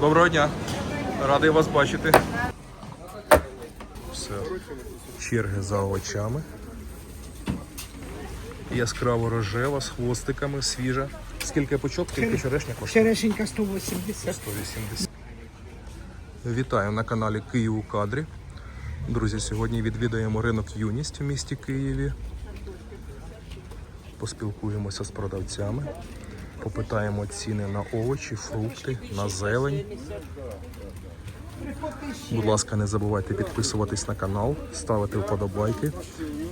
Доброго дня. Радий вас бачити. Все. Черги за овочами. Яскраво рожева з хвостиками, свіжа. Скільки пучок, скільки черешня коштує? Черешенька 180. 180. Вітаю на каналі Київ у кадрі. Друзі, сьогодні відвідаємо ринок Юність у місті Києві. Поспілкуємося з продавцями, попитаємо ціни на овочі, фрукти, на зелень. Будь ласка, не забувайте підписуватись на канал, ставити вподобайки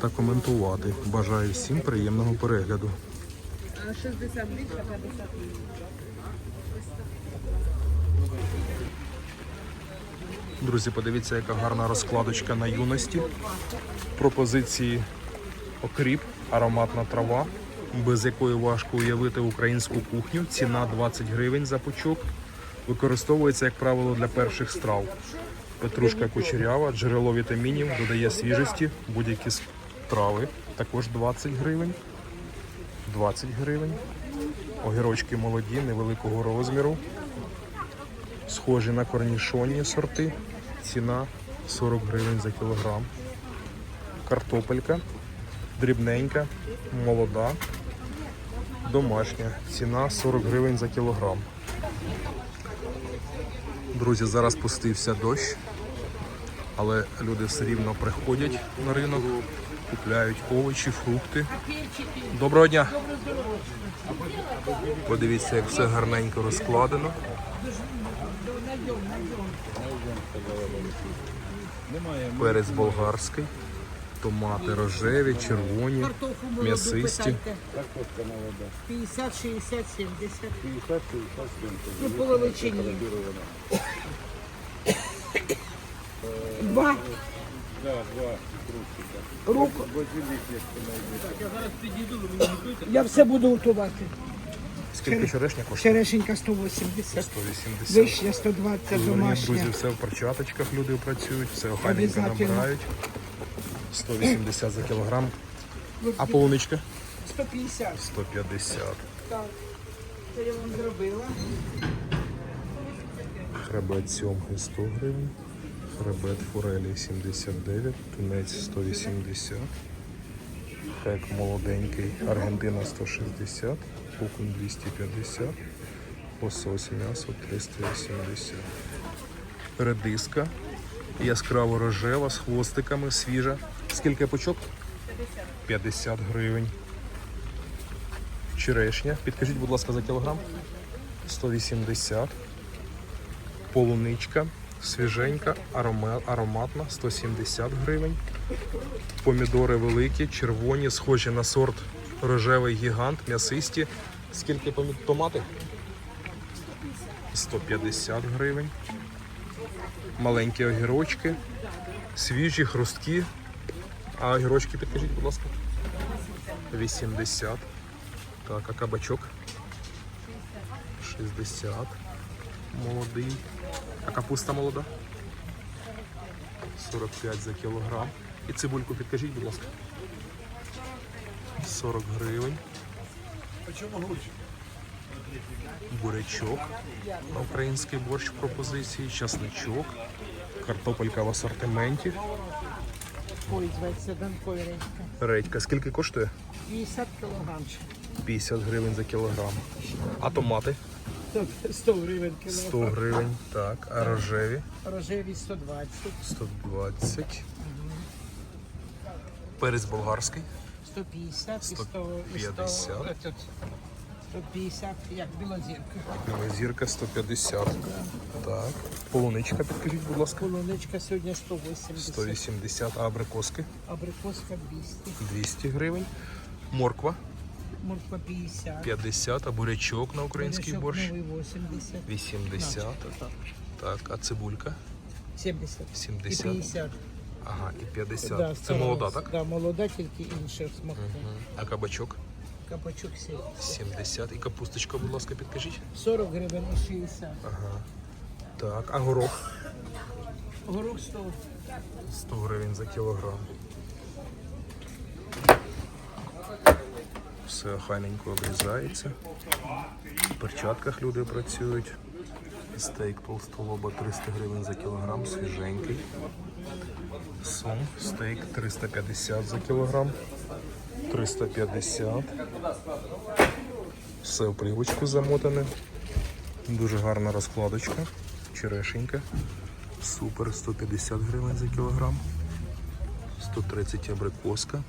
та коментувати. Бажаю всім приємного перегляду. 60 більше, 50 Друзі, подивіться, яка гарна розкладочка на юності. Пропозиції окріп, ароматна трава, без якої важко уявити українську кухню. Ціна 20 гривень за пучок. Використовується, як правило, для перших страв. Петрушка кучерява, джерело вітамінів, додає свіжості, будь-які трави. Також 20 гривень. 20 гривень. Огірочки молоді, невеликого розміру. Схожі на корнішонні сорти. Ціна 40 гривень за кілограм. Картопелька дрібненька, молода, домашня. Ціна 40 гривень за кілограм. Друзі, зараз пустився дощ, але люди все рівно приходять на ринок, купляють овочі, фрукти. Доброго дня! Подивіться, як все гарненько розкладено. Перець болгарський, томати рожеві, червоні, м'ясисті. 50, 60, 70. Ну, половичині. Два. Руку. Я все буду готувати. Скільки черешня коштує? Черешенька 180. 180. Вишня 120 Вони, домашня. друзі, все в перчаточках люди працюють, все охайненько Обязательно. набирають. 180 за кілограм. А полуничка? 150. 150. Так. Це я вам зробила. Хребет сьомги 100 гривень. Хребет форелі 79, тунець 180. Хек молоденький, Аргентина 160, окунь 250, лосось м'ясо 380. Редиска яскраво рожева з хвостиками, свіжа. Скільки пучок? 50 гривень. Черешня. Підкажіть, будь ласка, за кілограм. 180 полуничка, свіженька, ароматна, 170 гривень. Помідори великі, червоні, схожі на сорт рожевий гігант, м'ясисті. Скільки томати? 150 гривень. Маленькі огірочки, свіжі, хрусткі. А огірочки підкажіть, будь ласка. 80. Так, а кабачок? 60 молодий. А капуста молода? 45 за кілограм. І цибульку підкажіть, будь ласка. 40 гривень. Бурячок. На український борщ в пропозиції, часничок, картопелька в асортименті. Ой, зветься Данкой речка. Редька. Скільки коштує? 50 кілограмчик. 50 гривень за кілограм. А томати? 100 гривень кілограм. 100 гривень. Так. А рожеві? Рожеві 120. 120. Перець болгарський. 150 і 100, і 100, 150. Е, тут 150, як білозірка. Зірка 150. Так. Полуничка, підкажіть, будь ласка. Полуничка сьогодні 180, 180, а абрикоски абрикоска 200, 200 гривень. Морква морква 50, 50, а бурячок на український Бурячок борщ новий 80, 80. так, Так, а цибулька 70, 70. і 50. Ага, і 50. Да, Це молода, так? Да, молода, тільки інша смаку. А кабачок Кабачок 70. 70. І капусточка, будь ласка, підкажіть. 40 гривень і 60. Так, а горох Горох 100. 100 гривень за кілограм. Все охайненько обрізається. В перчатках люди працюють. Стейк толстолоба 300 гривень за кілограм, свіженький. Сом, стейк 350 за кілограм. 350. Все в плівочку замотане. Дуже гарна розкладочка. Черешенька. Супер 150 гривень за кілограм. 130 абрикоска.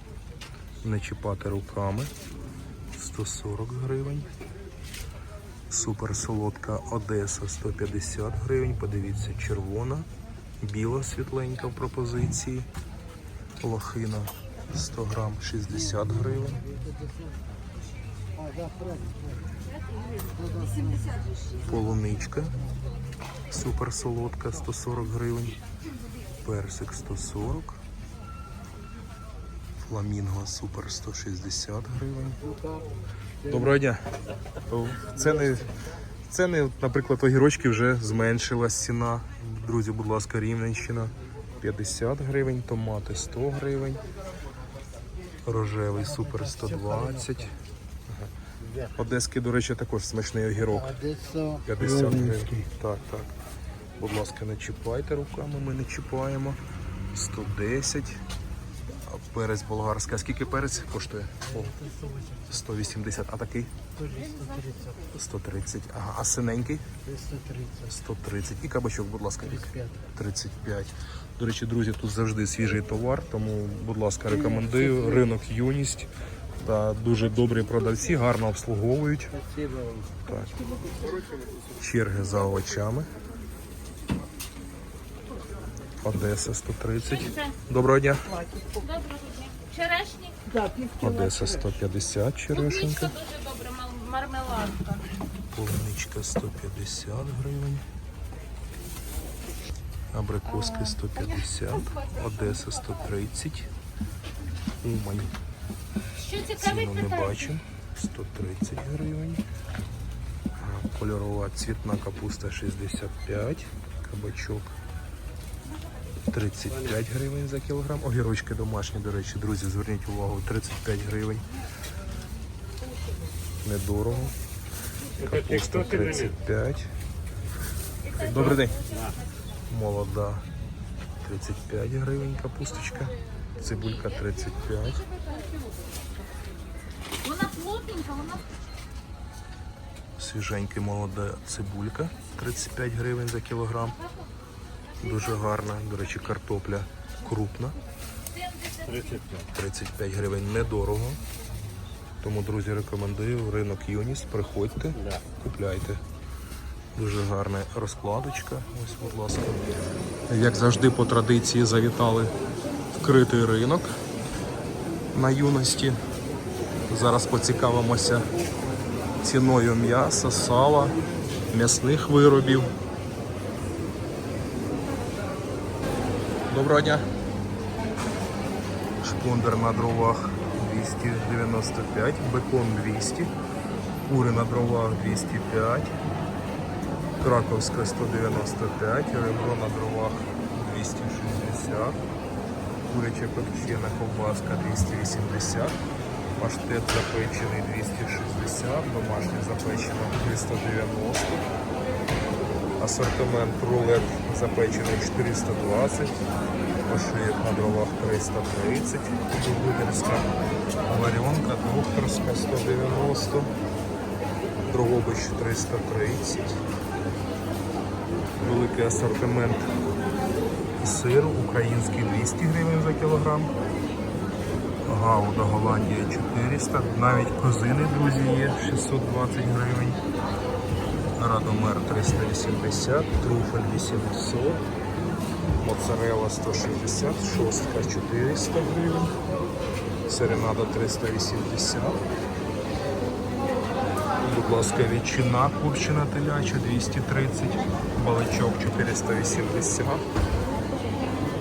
Не чіпати руками. 140 гривень. Супер солодка Одеса 150 гривень. Подивіться, червона, біла світленька в пропозиції. Лохина 100 грам 60 гривень. Полуничка супер солодка 140 гривень. Персик 140. Фламінго супер 160 гривень. Доброго дня. Ціни, ціни, наприклад, огірочки вже зменшилась ціна. Друзі, будь ласка, Рівненщина 50 гривень, томати 100 гривень. Рожевий супер 120. Ага. Одеський, до речі, також смачний огірок. 50 гривень. Так, так. Будь ласка, не чіпайте руками, ми не чіпаємо. 110. Перець болгарський. А скільки перець коштує? О, 180. А такий? 130. Ага. А синенький? 130. І кабачок, будь ласка, вік. 35. До речі, друзі, тут завжди свіжий товар, тому, будь ласка, рекомендую. Ринок юність. Та дуже добрі продавці, гарно обслуговують. Так. Черги за овочами. Одеса 130. Доброго дня. Доброго дня. Черешні. Одеса 150 черешенька. Дуже добра, мал- мармеладка. Полуничка 150 гривень. Абрикоски 150. Одеса 130. Умань. Що цікавить Ціну не питання? бачимо. 130 гривень. Кольорова цвітна капуста 65. Кабачок 35 гривень за кілограм. Огірочки домашні, до речі, друзі, зверніть увагу, 35 гривень. Недорого. Капуста 35. Добрий день. Молода 35 гривень капусточка. Цибулька 35. Вона плотненька, вона Свіженький молода цибулька 35 гривень за кілограм. Дуже гарна. До речі, картопля крупна. 35 гривень недорого. Тому, друзі, рекомендую ринок Юніс. Приходьте, купляйте. Дуже гарна розкладочка. Ось, будь ласка. Як завжди, по традиції завітали вкритий ринок на юності. Зараз поцікавимося ціною м'яса, сала, м'ясних виробів. Доброго дня. Шпондер на дровах 295, бекон 200, кури на дровах 205, краковська 195, ребро на дровах 260, куряча копчена ковбаска 280, паштет запечений 260, домашній запечений 390, асортимент рулет запечений 420, ошиєк на дровах 330, Дубинська варіонка, докторська 190, Дрогобич 330, великий асортимент сиру, український 200 гривень за кілограм, Гауда Голландія 400, навіть козини, друзі, є 620 гривень. Радомер 380, труфель 800, моцарелла 160, шостка 400 гривень, серенада 380. Будь ласка, ветчина курчина теляча 230, баличок 480,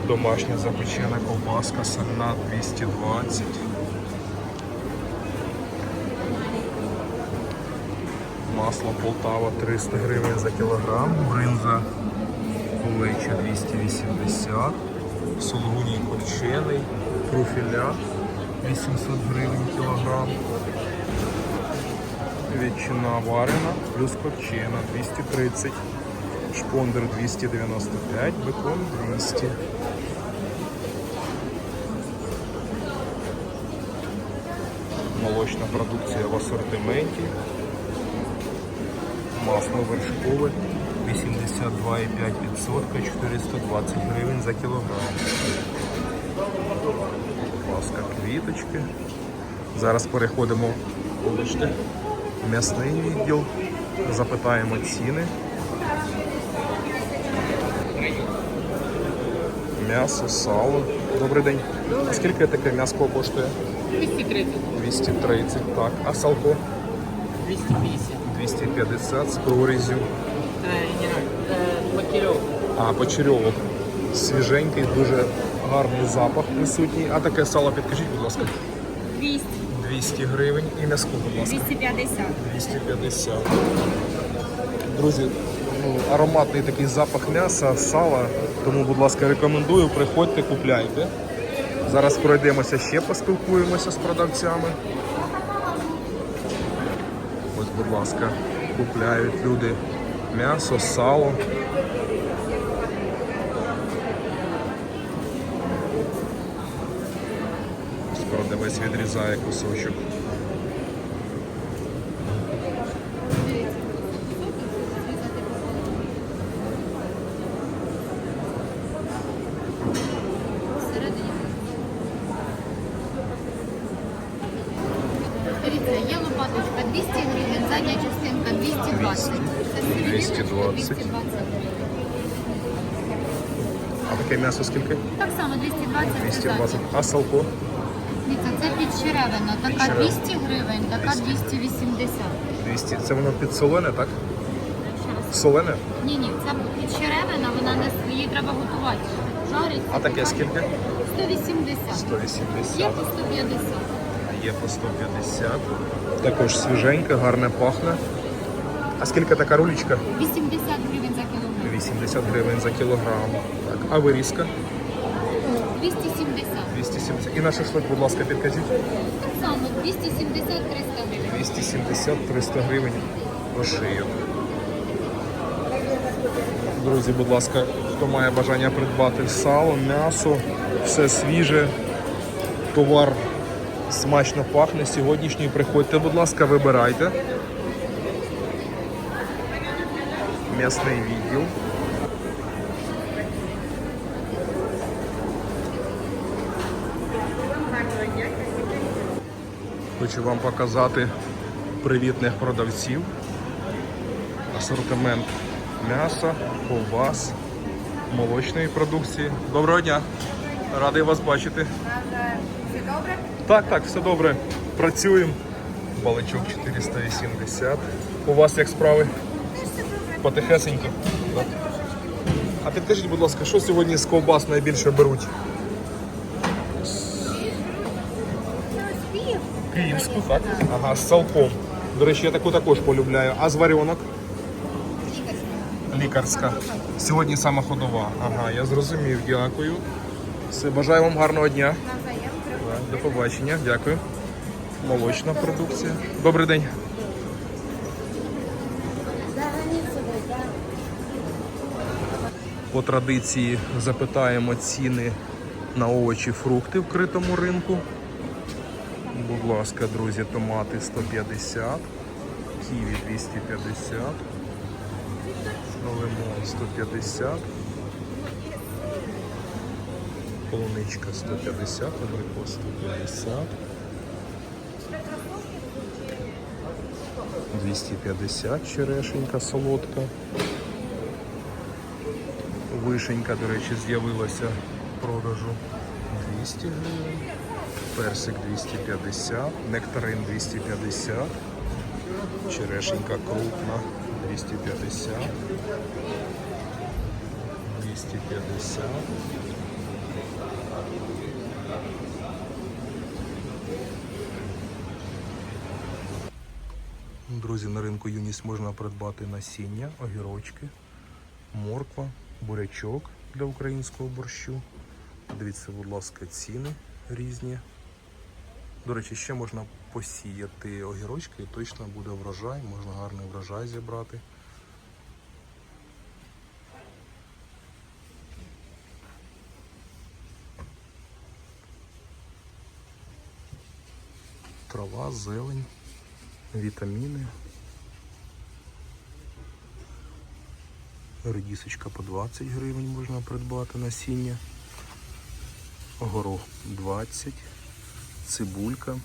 домашня запечена ковбаска сальна 220. Масло Полтава 300 гривень за кілограм, бринза Кулеча 280, сулугуній копчений, труфіля 800 гривень кілограм, ветчина варена плюс копчена 230, Шпондер 295, бекон 200. Молочна продукція в асортименті. Масло вершкове 82,5%, 420 гривень за кілограм. Будь ласка, квіточки. Зараз переходимо вибачте, в м'ясний відділ, запитаємо ціни. М'ясо, сало. Добрий день. А Скільки таке м'ясо коштує? 230. 230, так. А салко? 250. 250 з прорізю. А почерьовок свіженький, дуже гарний запах присутній. А таке сало підкажіть, будь ласка. 200, 200 гривень і м'яско, будь ласка. 250. 250. Друзі, ну, ароматний такий запах м'яса, сала. Тому, будь ласка, рекомендую, приходьте, купляйте. Зараз пройдемося ще поспілкуємося з продавцями. Будь ласка, купляють люди м'ясо, сало. Скоро дивись відрізає кусочок. Дивіться, є лопаточка 200 гривень, задня частинка 220. Це серединочка 220. 220 А таке м'ясо скільки? Так само 220. це 220. задня. А салко? Дивіться, це підчеревина. Така Підчеревина. 200 гривень, така 280. 200. Це воно підсолене, так? Солене? Ні, ні, це підчеревина, вона не її треба готувати. Жариться. А таке скільки? 180. 180. Є по 150. Є по 150. Також свіженька, гарне пахне. А скільки така рулічка? 80 гривень за кілограм. 80 гривень за кілограм. А вирізка? 270. 270. І на шашлик, будь ласка, підкажіть. Так само 270-300 гривень. 270-300 гривень шию. Друзі, будь ласка, хто має бажання придбати сало, м'ясо, все свіже, товар смачно пахне. Сьогоднішній приходьте, будь ласка, вибирайте. М'ясний відділ. Хочу вам показати привітних продавців. Асортимент м'яса, ковбас, молочної продукції. Доброго дня! Радий вас бачити. Все добре? Так, так, все добре. Працюємо. Баличок 480. У вас як справи? Потихесенько. А підкажіть, будь ласка, що сьогодні з ковбас найбільше беруть? Київську, так? Ага, з салком. До речі, я таку також полюбляю. А з варіонок? Лікарська. Сьогодні сама ходова. Ага, я зрозумів, дякую. Все, бажаю вам гарного дня. До побачення, дякую. Молочна продукція. Добрий день. По традиції запитаємо ціни на овочі, фрукти в критому ринку. Ласка, друзі, томати 150, ківі 250, лимон 150, полуничка 150, абрикос 150, 250 черешенька солодка. Вишенька, до речі, з'явилася в продажу 200 гривень. Персик 250, нектарин 250, черешенька крупна 250, 250. Друзі, на ринку Юніс можна придбати насіння, огірочки, морква, бурячок для українського борщу. Дивіться, будь ласка, ціни різні. До речі, ще можна посіяти огірочки і точно буде врожай, можна гарний врожай зібрати. Трава, зелень, вітаміни. Редісочка по 20 гривень можна придбати насіння. Горох 20 цибулька.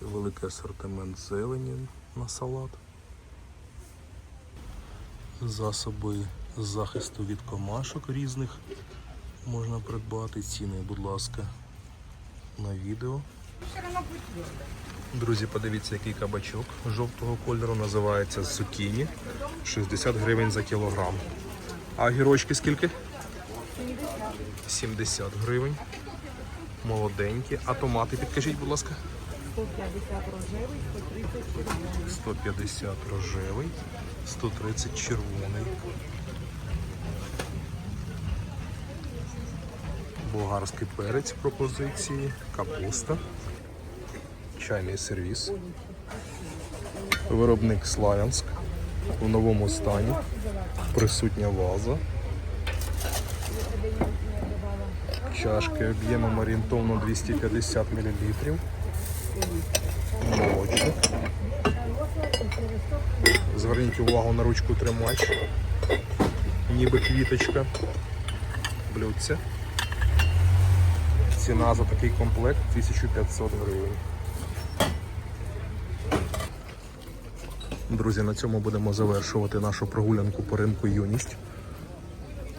Великий асортимент зелені на салат. Засоби захисту від комашок різних можна придбати. Ціни, будь ласка, на відео. Друзі, подивіться, який кабачок жовтого кольору називається зукіні. 60 гривень за кілограм. А гірочки скільки? 70 гривень. Молоденькі. А томати підкажіть, будь ласка. 150 рожевий, 130 червоний. Болгарський перець пропозиції, капуста, чайний сервіс. Виробник Славянськ в новому стані. Присутня ваза. Чашки об'ємом орієнтовно 250 мл. Молочник. Зверніть увагу на ручку тримач. Ніби квіточка. Блюдце. Ціна за такий комплект 1500 гривень. Друзі, на цьому будемо завершувати нашу прогулянку по ринку юність.